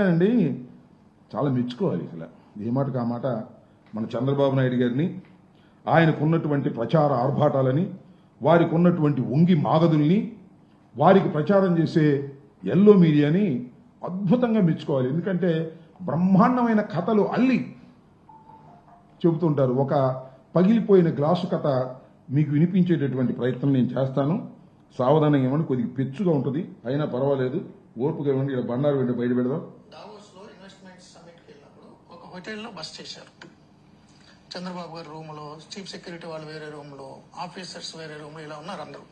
అండి చాలా మెచ్చుకోవాలి అసలు. ఏ మాటకు ఆ మాట? మన చంద్రబాబు నాయుడు గారిని ఆయనకున్నటువంటి ప్రచార ఆర్భాటాలని వారికి ఉన్నటువంటి ఉంగి మాగదుల్ని వారికి ప్రచారం చేసే ఎల్లో మీడియాని అద్భుతంగా మెచ్చుకోవాలి. ఎందుకంటే బ్రహ్మాండమైన కథలు అల్లి చెబుతుంటారు. ఒక పగిలిపోయిన గ్లాసు కథ మీకు వినిపించేటటువంటి ప్రయత్నం నేను చేస్తాను. సావధానంగా ఏమని కొద్దిగా పెచ్చుగా ఉంటుంది. అయినా పర్వాలేదు. ఓర్పుగా ఇవ్వండి బండారు వెంట బయట పెడదాం. దావోస్లో ఇన్వెస్ట్మెంట్కి వెళ్ళినప్పుడు ఒక హోటల్లో బస్ చేశారు. చంద్రబాబు గారి రూమ్లో చీఫ్ సెక్యూరిటీ వాళ్ళు వేరే రూమ్లో ఆఫీసర్స్ వేరే రూమ్లో ఇలా ఉన్నారు అందరూ.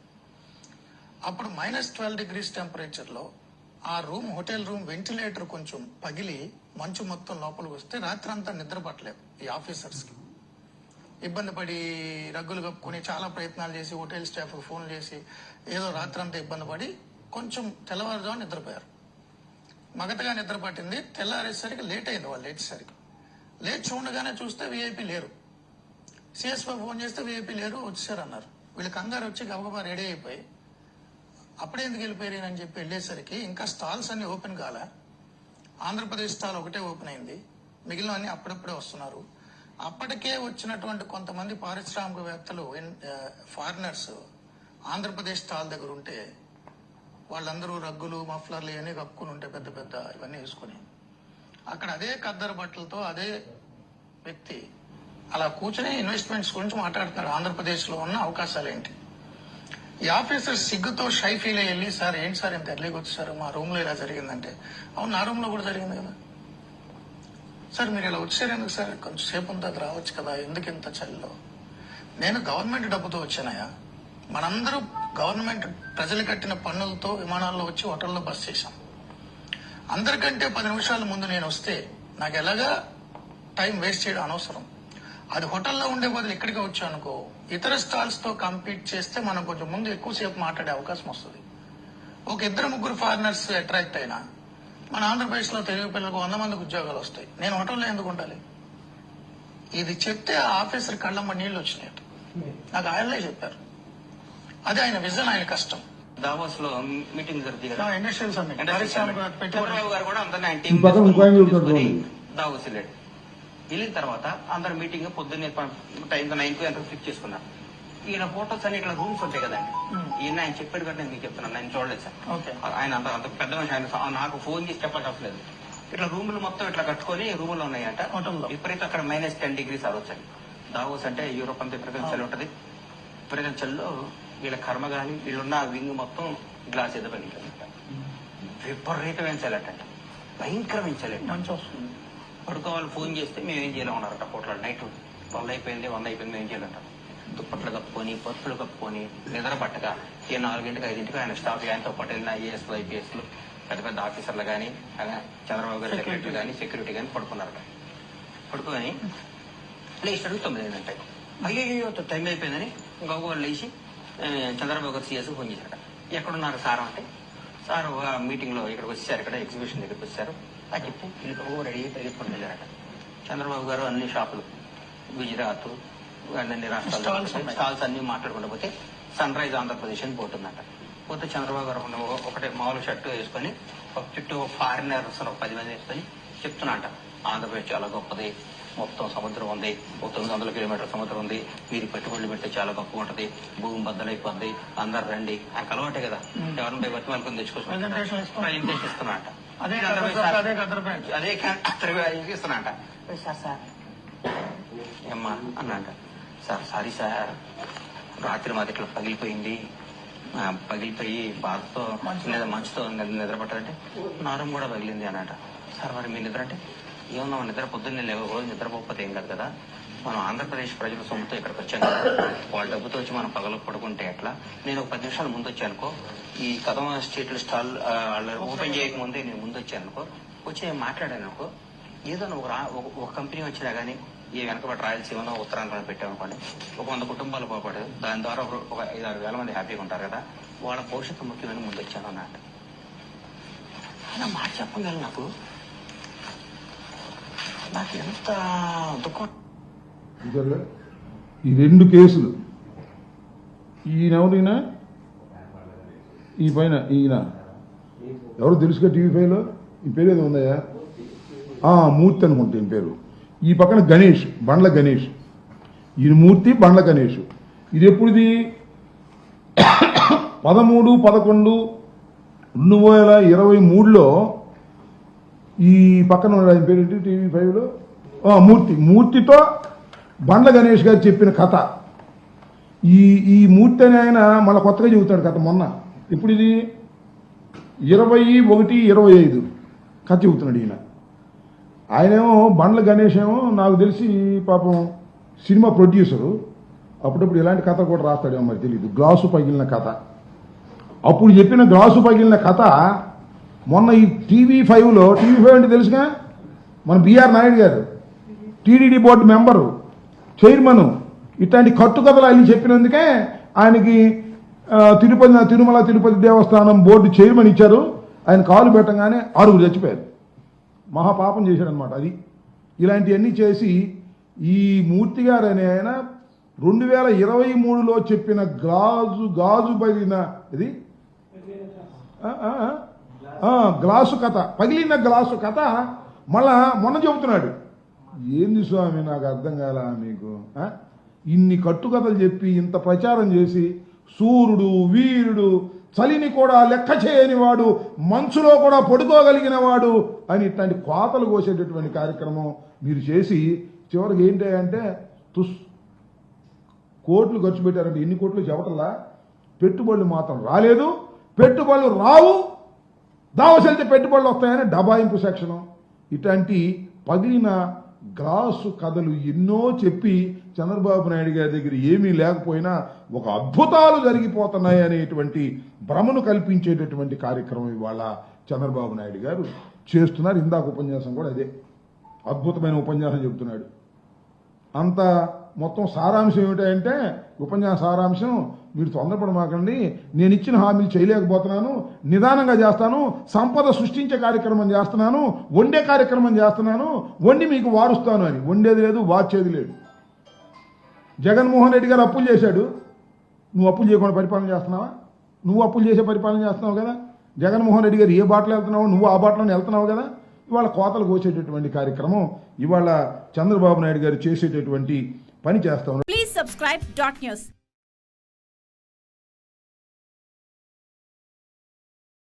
అప్పుడు మైనస్ ట్వెల్వ్ డిగ్రీస్ టెంపరేచర్లో ఆ రూమ్ హోటల్ రూమ్ వెంటిలేటర్ కొంచెం పగిలి మంచు మొత్తం లోపలికి వస్తే రాత్రి అంతా నిద్ర పట్టలేదు ఈ ఆఫీసర్స్కి. ఇబ్బంది పడి రగ్గులు కప్పుకొని చాలా ప్రయత్నాలు చేసి హోటల్ స్టాఫ్ ఫోన్ చేసి ఏదో రాత్రి అంతా ఇబ్బంది పడి కొంచెం తెల్లవారుజాము నిద్రపోయారు. మగతగా నిద్ర పట్టింది తెల్లారేసరికి లేట్ అయింది వాళ్ళు లేచేసరికి లేచి చూడగానే చూస్తే వీఐపీ లేరు. సిఎస్పై ఫోన్ చేస్తే వీఐపీ లేరు వచ్చేసారన్నారు అన్నారు వీళ్ళు కంగారు వచ్చి గబగబా రెడీ అయిపోయి అప్పుడే ఎందుకు వెళ్ళిపోయారు అని చెప్పి వెళ్ళేసరికి ఇంకా స్టాల్స్ అన్ని ఓపెన్ కాలే. ఆంధ్రప్రదేశ్ స్టాల్ ఒకటే ఓపెన్ అయింది. మిగిలిన అన్ని అప్పుడప్పుడే వస్తున్నారు. అప్పటికే వచ్చినటువంటి కొంతమంది పారిశ్రామికవేత్తలు ఫారినర్స్ uh, ఆంధ్రప్రదేశ్ స్టాల్ దగ్గర ఉంటే వాళ్ళందరూ రగ్గులు మఫ్లర్లు ఇవన్నీ కప్పుకుని ఉంటే పెద్ద పెద్ద ఇవన్నీ వేసుకుని. అక్కడ అదే కద్దరు బట్టలతో అదే వ్యక్తి. అలా కూర్చుని ఇన్వెస్ట్మెంట్స్ గురించి మాట్లాడుతున్నారు. ఆంధ్రప్రదేశ్లో ఉన్న అవకాశాలు ఏంటి ఈ ఆఫీసర్ సిగ్గుతో షై ఫీల్ అయ్యి వెళ్ళి సార్ ఏంటి సార్ ఇంత ఎర్లీకి వచ్చారు మా రూమ్లో ఇలా జరిగిందంటే. అవును నా రూమ్లో కూడా జరిగింది కదా. సార్ మీరు ఇలా వచ్చారు ఎందుకు సార్? కొంచెం సేపు అంతా రావచ్చు కదా. ఎందుకు ఇంత చలిలో? నేను గవర్నమెంట్ డబ్బుతో వచ్చానయా మనందరూ గవర్నమెంట్ ప్రజలు కట్టిన పన్నులతో విమానాల్లో వచ్చి హోటల్లో బస్ చేశాం. అందరికంటే పది నిమిషాల ముందు నేను వస్తే నాకు ఎలాగా టైం వేస్ట్ చేయడం అనవసరం. అది హోటల్లో ఉండే బదులు ఇక్కడికి వచ్చానుకో. ఇతర స్టాల్స్తో కంపీట్ చేస్తే మనం కొంచెం ముందు ఎక్కువసేపు మాట్లాడే అవకాశం వస్తుంది. ఒక ఇద్దరు ముగ్గురు ఫారినర్స్ అట్రాక్ట్ అయినా మన ఆంధ్రప్రదేశ్లో తెలుగు పిల్లలకు వంద మందికి ఉద్యోగాలు వస్తాయి. నేను హోటల్లో ఎందుకు ఉండాలి? ఇది చెప్తే ఆ ఆఫీసర్ కళ్ళమ్మ నీళ్ళు వచ్చినాయి నాకు ఆయనలే చెప్పారు. అదే ఆయన విజన్ ఆయన కష్టం. దావోస్లో మీటింగ్ కదా? ఇండస్ట్రియల్ సమ్మిట్ చంద్రబాబు గారు కూడా అందరిని ఆయన టీం. దావోస్ వెళ్ళాడు వెళ్ళిన తర్వాత అందరు మీటింగ్ పొద్దున్నే టైం నైన్కు ఎంత ఫిక్స్ చేసుకున్నారు. ఈయన ఫోటోస్ అన్ని ఇట్లా రూమ్స్ ఉంటాయి కదండి ఈయన ఆయన చెప్పాడు కాబట్టి నేను మీకు చెప్తున్నాను నేను చూడలేదు సార్. ఓకే. ఆయన అంత అంత పెద్ద మనిషి ఆయన నాకు ఫోన్ చేసి చెప్పాల్సి అవసరం లేదు. ఇట్లా రూములు మొత్తం ఇట్లా కట్టుకొని రూములు ఉన్నాయంట. హోటల్లో. విపరీతం అక్కడ మైనస్ టెన్ డిగ్రీస్ అవ్వచ్చండి దావోస్ అంటే యూరోప్ అంతా విపరీతం చలి ఉంటది. విపరీతం చలిలో వీళ్ళ కర్మ గాని వీళ్ళున్న వింగ్ మొత్తం గ్లాస్ ఎదురు పగిలిందంట విపరీతమైన చలట భయంకరమైన చలట మంచి వస్తుంది. పడుకోవాలి ఫోన్ చేస్తే మేము ఏం చేయలేము ఉన్నారట పూటలో నైట్ వంద అయిపోయింది వంద అయిపోయింది మేము ఏం చేయాలంట దుప్పట్లు కప్పుకొని పప్పులు కప్పుకొని నిద్ర పట్టగా ఏ నాలుగింటికి ఐదింటికి ఆయన స్టాఫ్ ఆయనతో పాటు వెళ్ళిన ఐఏఎస్లు ఐపీఎస్లు పెద్ద పెద్ద ఆఫీసర్లు కానీ చంద్రబాబు గారి సెక్రటరీ కానీ సెక్యూరిటీ కానీ పడుకున్నారట. పడుకొని లేచినట్టు తొమ్మిది అయిందంట. అయ్యో టైం అయిపోయిందని వాళ్ళు లేచి చంద్రబాబు గారు సీఎస్ ఫోన్ చేశారట ఎక్కడున్నారు సార్ అంటే సార్ మీటింగ్లో ఇక్కడికి వచ్చారు ఇక్కడ ఎగ్జిబిషన్ దగ్గరికి వచ్చారు. చెప్తే వీళ్ళు ఓ రెడీ పరిగెత్తుకొని వెళ్ళారట. చంద్రబాబు గారు అన్ని షాపులు గుజరాత్ అన్ని రాష్ట్రాలు. స్టాల్స్ అన్ని మాట్లాడుకుంటూ పోతే సన్ రైజ్ ఆంధ్రప్రదేశ్ అని పోతుందట. పోతే చంద్రబాబు గారు ఒకటే మామూలు షర్ట్ వేసుకొని ఒక చుట్టూ ఫారినర్స్ ఒక పది మంది వేసుకొని చెప్తున్నట ఆంధ్రప్రదేశ్ చాలా గొప్పది మొత్తం సముద్రం ఉంది. ఒక తొమ్మిది వందల కిలోమీటర్ సముద్రం ఉంది. మీరు పెట్టుబడులు పెడితే చాలా గొప్పగా ఉంటది. భూమి బద్దలైపోద్ది. అందరు రండి. ఆయనకు అలవాటే కదా. ఎవరిని అదే అదే కద్దరు ప్యాంట్. అదే ఇస్తున్నట సార్ సార్. ఏమ్మా అన్నాట సార్ సారీ సార్. రాత్రి మాది ఇట్లా పగిలిపోయింది. పగిలిపోయి బాధతో లేదా మంచుతో నిద్ర నిద్రపట్టాలంటే నారం కూడా పగిలింది అన్నట. సార్ మరి మీ నిద్ర అంటే? ఏమన్నా నిద్ర పొద్దున్నే లేవు రోజు నిద్రపోకపోతే ఏం కాదు కదా? మనం ఆంధ్రప్రదేశ్ ప్రజల సొమ్ముతో ఇక్కడికి వచ్చాను వాళ్ళ డబ్బుతో వచ్చి మనం పగలు పడుకుంటే ఎట్లా? నేను ఒక పది నిమిషాలు ముందు వచ్చాను అనుకో. ఈ కదమ స్ట్రీట్ స్టాల్ ఓపెన్ చేయకముందే నేను ముందు వచ్చాను అనుకో. వచ్చి నేను మాట్లాడాను అనుకో. ఏదో ఒక రా- ఒక- ఒక కంపెనీ వచ్చినా గానీ ఈ వెనకబడి రాయలసీమలో ఉత్తరాంధ్ర పెట్టామనుకోండి ఒక వంద కుటుంబాలు పోపడదు దాని ద్వారా ఒక- ఒక ఐదు ఆరు వేల మంది హ్యాపీగా ఉంటారు కదా. వాళ్ళ భవిష్యత్తు ముఖ్యమైన ముందు వచ్చాను అన్నట్టు అలా మాట చెప్పగలను నాకు? నాకు ఎంత దుఃఖం ఈ రెండు కేసులు. ఈయనెవరైనా ఈ పైన ఈయన. ఎవరు తెలుసుగా టీవీ ఫైవ్లో? ఈ పేరు ఏదో ఉందయ్యా? మూర్తి అనుకుంటే ఈ పేరు. ఈ పక్కన గణేష్ బండ్ల గణేష్. ఈయన మూర్తి బండ్ల గణేష్. ఇది ఎప్పుడుది? పదమూడు పదకొండు రెండు వేల ఇరవై మూడులో ఈ పక్కన ఉన్న ఆయన పేరు ఏంటి టీవీ ఫైవ్లో? మూర్తి. మూర్తితో బండ్ల గణేష్ గారు చెప్పిన కథ. ఈ ఈ మూర్తి అని ఆయన మళ్ళీ కొత్తగా చెబుతాడు కథ మొన్న. ఇప్పుడు ఇది ఇరవై ఒకటి ఇరవై ఐదు కథ చెబుతున్నాడు ఈయన. ఆయనేమో బండ్ల గణేష్ ఏమో నాకు తెలిసి పాపం సినిమా ప్రొడ్యూసరు. అప్పుడప్పుడు ఇలాంటి కథ కూడా రాస్తాడేమో మరి తెలియదు గ్లాసు పగిలిన కథ. అప్పుడు చెప్పిన గ్లాసు పగిలిన కథ మొన్న ఈ టీవీ ఫైవ్లో టీవీ ఫైవ్ అంటే తెలుసుగా? మన బీఆర్ నాయుడు గారు టీడీడీ బోర్డు మెంబరు చైర్మను ఇట్లాంటి కట్టు కథలు అన్ని చెప్పినందుకే ఆయనకి తిరుపతి తిరుమల తిరుపతి దేవస్థానం బోర్డు చైర్మన్ ఇచ్చారు. ఆయన కాలు పెట్టగానే ఆరుగురు చచ్చిపోయారు. మహాపాపం చేశాడనమాట అది. ఇలాంటివన్నీ చేసి ఈ మూర్తి గారు అనే ఆయన రెండు వేల ఇరవై మూడులో చెప్పిన గాజు గాజు బదిన ఇది? గ్లాసు కథ. పగిలిన గ్లాసు కథ మళ్ళా మొన్న చెబుతున్నాడు. ఏంది స్వామి నాకు అర్థం కాల మీకు? ఇన్ని కట్టుకథలు చెప్పి ఇంత ప్రచారం చేసి సూర్యుడు వీరుడు చలిని కూడా లెక్క చేయని వాడు మంచులో కూడా పడుకోగలిగిన వాడు అని ఇట్లాంటి కోతలు కోసేటటువంటి కార్యక్రమం మీరు చేసి చివరికి ఏంటి అంటే తుస్ కోట్లు ఖర్చు పెట్టారంటే ఎన్ని కోట్లు చెప్పటల్లా పెట్టుబడులు మాత్రం రాలేదు. పెట్టుబడులు రావు. దావసెళ్తే పెట్టుబడులు వస్తాయని డబాయింపు సెక్షను. ఇట్లాంటి పగిలిన గ్లాసు కథలు ఎన్నో చెప్పి చంద్రబాబు నాయుడు గారి దగ్గర ఏమీ లేకపోయినా ఒక అద్భుతాలు జరిగిపోతున్నాయి అనేటువంటి భ్రమను కల్పించేటటువంటి కార్యక్రమం ఇవాళ చంద్రబాబు నాయుడు గారు చేస్తున్నారు. ఇందాక ఉపన్యాసం కూడా అదే. అద్భుతమైన ఉపన్యాసం చెబుతున్నాడు. అంత మొత్తం సారాంశం ఏమిటంటే ఉపన్యాస సారాంశం మీరు తొందరపడమాకండి. నేను ఇచ్చిన హామీలు చేయలేకపోతున్నాను. నిదానంగా చేస్తాను. సంపద సృష్టించే కార్యక్రమం చేస్తున్నాను. వండే కార్యక్రమం చేస్తున్నాను. వండి మీకు వారుస్తాను అని. వండేది లేదు వార్చేది లేదు. జగన్మోహన్ రెడ్డి గారు అప్పులు చేశాడు. నువ్వు అప్పులు చేయకుండా పరిపాలన చేస్తున్నావా? నువ్వు అప్పులు చేసే పరిపాలన చేస్తున్నావు కదా? జగన్మోహన్ రెడ్డి గారు ఏ బాటలో వెళ్తున్నావు నువ్వు ఆ బాటలోనే వెళ్తున్నావు కదా? ఇవాళ కోతలు కోసేటటువంటి కార్యక్రమం ఇవాళ చంద్రబాబు నాయుడు గారు చేసేటటువంటి పని చేస్తా ఉన్నారు. Please subscribe dot news.